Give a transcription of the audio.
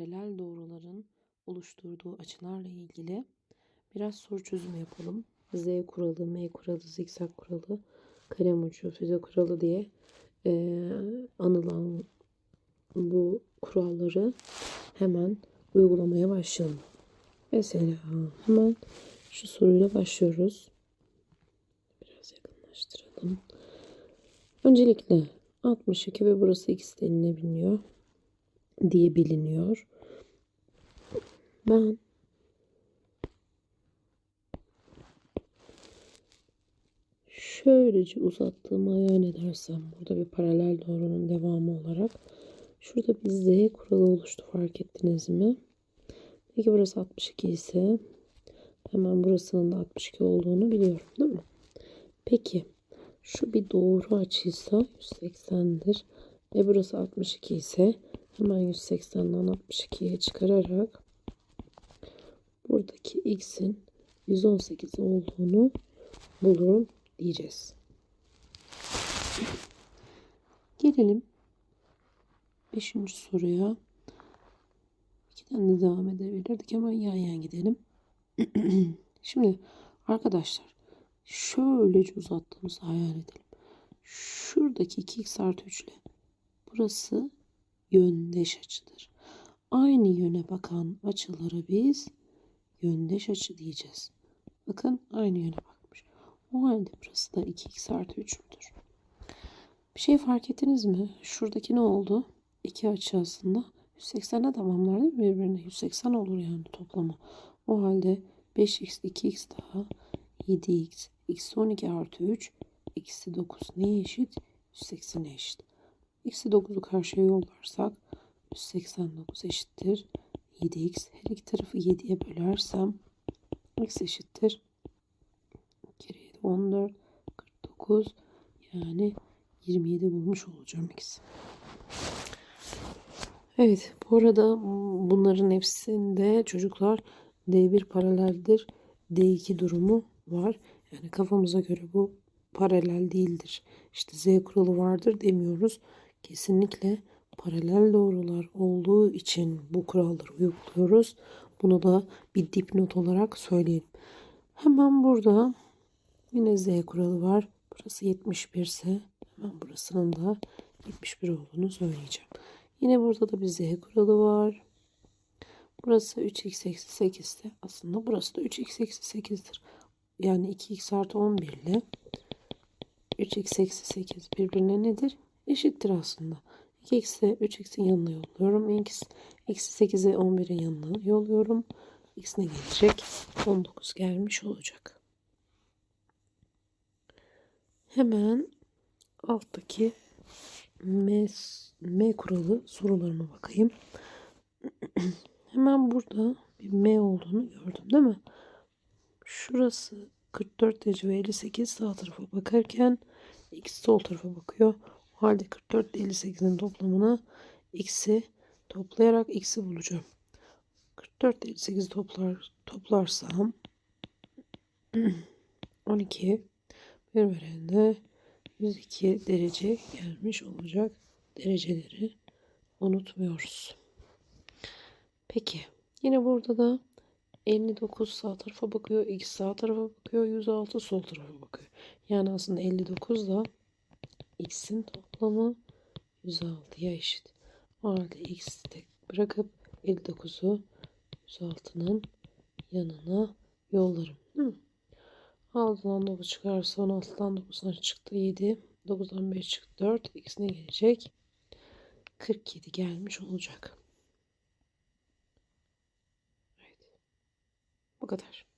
paralel doğruların oluşturduğu açılarla ilgili biraz soru çözümü yapalım. Z kuralı, M kuralı, zikzak kuralı, kalem ucu, füze kuralı diye eee, anılan bu kuralları hemen uygulamaya başlayalım. Mesela hemen şu soruyla başlıyoruz. Biraz yakınlaştıralım. Öncelikle 62 ve burası x denilebiliyor diye biliniyor. Ben şöylece uzattığımı hayal edersem burada bir paralel doğrunun devamı olarak şurada bir z kuralı oluştu fark ettiniz mi? Peki burası 62 ise hemen burasının da 62 olduğunu biliyorum değil mi? Peki şu bir doğru açıysa 180'dir. E burası 62 ise hemen 180'den 62'ye çıkararak buradaki x'in 118 olduğunu bulurum diyeceğiz. Gelelim 5. soruya. İkiden de devam edebilirdik ama yan yan gidelim. Şimdi arkadaşlar şöylece uzattığımızı hayal edelim. Şuradaki 2x artı 3 ile burası yöndeş açıdır. Aynı yöne bakan açılara biz yöndeş açı diyeceğiz. Bakın aynı yöne bakmış. O halde burası da 2x artı 3 müdür? Bir şey fark ettiniz mi? Şuradaki ne oldu? İki açı aslında 180'e tamamlar değil mi birbirine? 180 olur yani toplamı. O halde 5x 2x daha 7x eksi 12 artı 3 eksi 9 neye eşit? 180'e eşit. Eksi 9'u karşıya yollarsak 189 eşittir 7x. Her iki tarafı 7'ye bölersem x eşittir. Geriye de 14, 49 yani 27 bulmuş olacağım x. Evet bu arada bunların hepsinde çocuklar D1 paraleldir. D2 durumu var. Yani kafamıza göre bu paralel değildir. İşte Z kuralı vardır demiyoruz. Kesinlikle paralel doğrular olduğu için bu kuralları uyguluyoruz. Bunu da bir dipnot olarak söyleyelim. Hemen burada yine Z kuralı var. Burası 71 ise hemen burasının da 71 olduğunu söyleyeceğim. Yine burada da bir Z kuralı var. Burası 3x eksi 8 ise aslında burası da 3x eksi 8'dir. Yani 2x artı 11 ile 3x eksi 8 birbirine nedir? Eşittir aslında. 2 eksi 3x'in yanına yolluyorum. X eksi 8'i 11'in yanına yolluyorum. X ne gelecek? 19 gelmiş olacak. Hemen alttaki M, M kuralı sorularıma bakayım. Hemen burada bir M olduğunu gördüm değil mi? Şurası 44 derece ve 58 sağ tarafa bakarken x sol tarafa bakıyor. Halde 44 ile 58'in toplamını x'i toplayarak x'i bulacağım. 44 ile 58 toplar, toplarsam 12 bir verende 102 derece gelmiş olacak. Dereceleri unutmuyoruz. Peki yine burada da 59 sağ tarafa bakıyor, x sağ tarafa bakıyor, 106 sol tarafa bakıyor. Yani aslında 59 da x'in toplamı 106'ya eşit. O halde x'i tek bırakıp 59'u 106'nın yanına yollarım. Hı. 6'dan 9 çıkarsa 16'dan 9'dan çıktı 7. 9'dan 5 çıktı 4. X ne gelecek? 47 gelmiş olacak. Evet. Bu kadar.